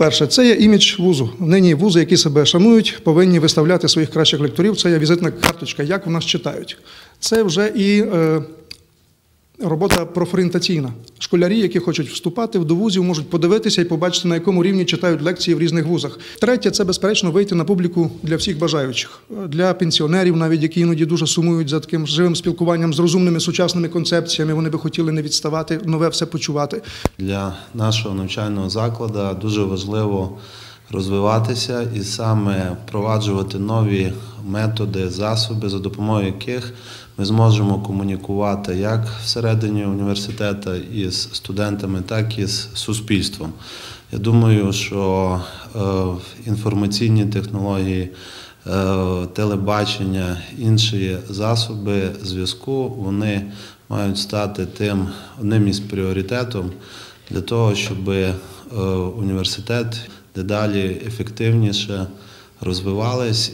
Перше, це є імідж вузу. Нині вузи, які себе шанують, повинні виставляти своїх кращих лекторів. Це є візитна карточка, як в нас читають. Це вже і е, робота профорієнтаційна. Школярі, які хочуть вступати до вузів, можуть подивитися і побачити, на якому рівні читають лекції в різних вузах. Третє, це безперечно вийти на публіку для всіх бажаючих, для пенсіонерів, навіть які іноді дуже сумують за таким живим спілкуванням з розумними сучасними концепціями. Вони би хотіли не відставати, нове все почувати. Для нашого навчального закладу дуже важливо розвиватися і саме впроваджувати нові методи, засоби, за допомогою яких ми зможемо комунікувати як всередині університету із студентами, так і з суспільством. Я думаю, що е, інформаційні технології, е, телебачення, інші засоби зв'язку вони мають стати тим одним із пріоритетів для того, щоб е, університет дедалі ефективніше розвивались.